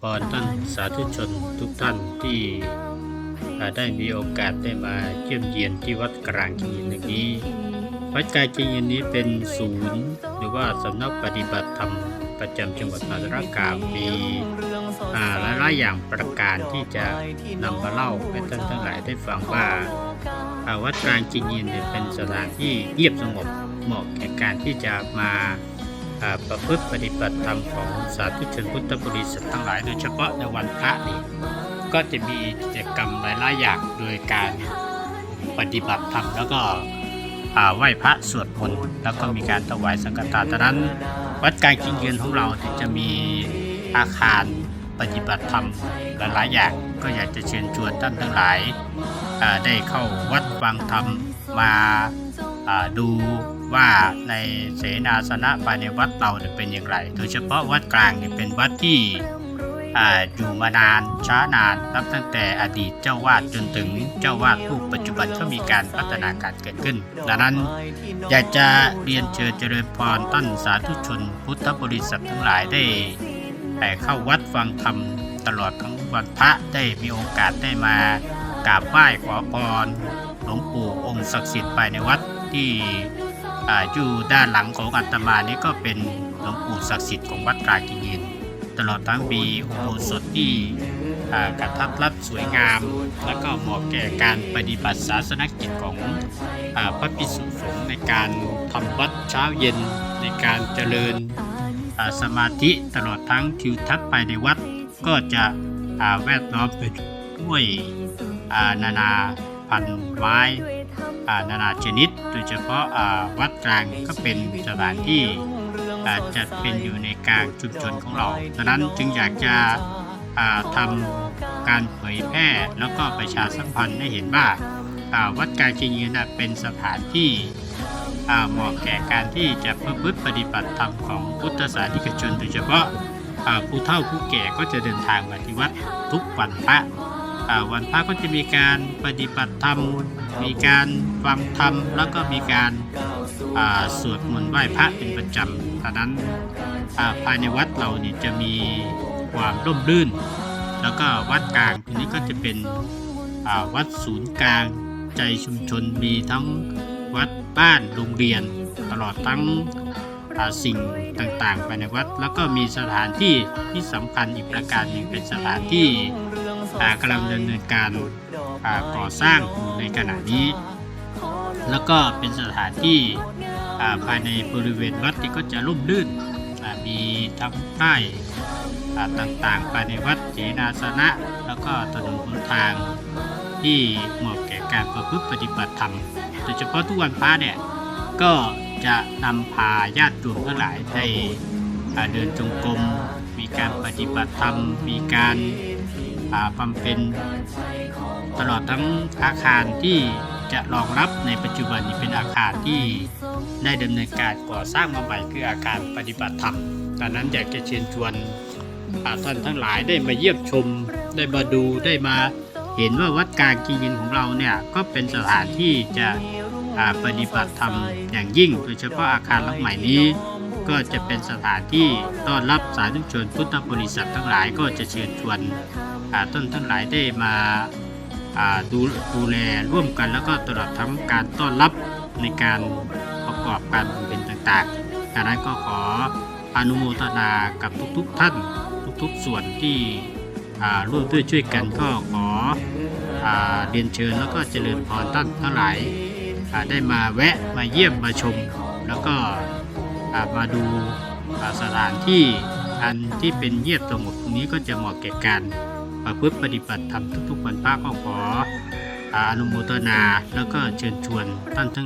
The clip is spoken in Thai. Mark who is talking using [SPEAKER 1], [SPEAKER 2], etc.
[SPEAKER 1] พรท่านสาธุชนทุกท่านที่ได้มีโอกาสได้มาเยี่ยมเยียนที่วัดกลางกินแห่งนี้ วัดกลางกินนี้เป็นศูนย์ หรือว่าสำนักปฏิบัติธรรมประจำจังหวัดมหาสารคามมีอ่ายหลายอย่างประการที่จะนำมาเล่าให้ท่านทั้งหลายได้ฟังว่าวัดกลางจีนเนี่ยเป็นสถานที่เงียบสงบเหมาะแก่การที่จะมา ประพฤติปฏิบัติธรรมของสาธุชนพุทธบริษัททั้งหลาย โดยเฉพาะในวันพระนี่ก็จะมีกิจกรรมหลายๆอย่างโดยการปฏิบัติธรรมแล้วก็ไหว้พระสวดมนต์แล้วก็มีการถวายสังฆทานดังนั้น วัดกางกินยืนของเราที่จะมีอาคารปฏิบัติธรรมหลายๆอย่างก็อยากจะเชิญชวนท่านทั้งหลายได้เข้าวัดฟังธรรมมาดู ว่าในเสนาสนะภายในวัดเราเนี่ยเป็นอย่างไร โดยเฉพาะวัดกลางเนี่เป็นวัดที่ออยู่มานานช้านานนับตั้งแต่อดีตเจ้าวาดจนถึงเจ้าวาดรูปปัจจุบันก็มีการพัฒนาการเกิดขึ้น ดังนั้นอยากจะเรียนเชิญเจริญพรท่านสาธุชน พุทธบริษัททั้งหลายได้แต่เข้าวัดฟังธรรมตลอดทั้งวันพระได้มีโอกาสได้มากราบไหว้ขอพรหลวงปู่องค์ศักดิ์สิทธิ์ภายในวัดที่ อ,อยู่ด้านหลังของอัตมานี่ก็เป็นหลวงปู่ศักดิ์สิทธิ์ของวัดกลากินยินตลอดทั้งมีอุโบสถที่กระทัดรัดสวยงาม และก็เหมาะแก่การปฏิบัติศาสนกิจของอพระภิกษุสงฆ์ในการทำวัดเช้าเย็นในการเจริญสมาธิตลอดทั้งทิวทัศน์ภายในวัดก็จะแวดล้อมไปด้วยนานาพันไม้ นานาชนิด โดยเฉพาะวัดกลางก็เป็นสถานที่จัดเป็นอยู่ในกลางชุมชนของเราดังนั้นจึงอยากจะทำการเผยแพร่แล้วก็ประชาสัมพันธ์ให้เห็นว่าาวัดกลากียืนเป็นสถานที่เหมาะแก่การที่จะประพฤติปฏิบัติธรรมของพุทธศาสนิกชน โดยเฉพาะผู้เฒ่าผู้แก่ก็จะเดินทางมาที่วัดทุกวันพระ อ่าวันพระก็จะมีการปฏิบัติธรรม มีการฟังธรรม แล้วก็มีการอ่าสวดมนต์ไหว้พระเป็นประจำดังนั้นอ่าภายในวัดเราเนี่ยจะมีความร่มรื่น แล้วก็วัดกลางตรงนี้ก็จะเป็นอ่าวัดศูนย์กลางใจชุมชนมีทั้งวัดบ้านโรงเรียน ตลอดทั้งสิ่งต่างๆภายในวัด แล้วก็มีสถานที่ที่สำคัญอีกประการหนึ่งเป็นสถานที่ กำลังดำเนินการก่อสร้างในขณะนี้ แล้วก็เป็นสถานที่ภายในบริเวณวัดที่ก็จะร่มรื่นมีทั้งป้ายต่างๆภายในวัดเสนาสนะ แล้วก็ถนนหนทางที่เหมาะแก่การประพฤติปฏิบัติธรรมโดยเฉพาะทุกวันพระเนี่ยก็จะนำพาญาติโยมทั้งหลายได้เดินจงกรมมีการปฏิบัติธรรม มีการ บำเพ็ญตลอดทั้งอาคารที่จะรองรับในปัจจุบันนี้เป็นอาคารที่ได้ดำเนินการก่อสร้างมาใหม่คืออาคารปฏิบัติธรรมดังนั้นอยากจะเชิญชวนท่านทั้งหลายได้มาเยี่ยมชม ได้มาดูได้มาเห็นว่าวัดกางกียินของเราเนี่ยก็เป็นสถานที่จะปฏิบัติธรรมอย่างยิ่ง โดยเฉพาะอาคารหลังใหม่นี้ ก็จะเป็นสถานที่ต้อนรับสาธุชนพุทธบริษัททั้งหลายก็จะเชิญชวน ต้นทั้งหลายได้มาดูดูแลร่วมกันแล้วก็ตลอดทั้งการต้อนรับในการประกอบการเพ็ญต่างๆดังนั้นก็ขออนุโมทนากับทุกๆท่านทุกๆส่วนที่ร่วมด้วยช่วยกันก็ขออเรียนเชิญแล้วก็เจริญพรท่านทั้งหลายได้มาแวะมาเยี่ยมมาชม แล้วก็มาดูสถานที่อันที่เป็นเงียบสงบตรงนี้ก็จะเหมาะแก่การ ประพฤติปฏิบัติธรรมทุกๆวันป้าก็ขออนุโมทนา แล้วก็เชิญชวนท่านทั้ง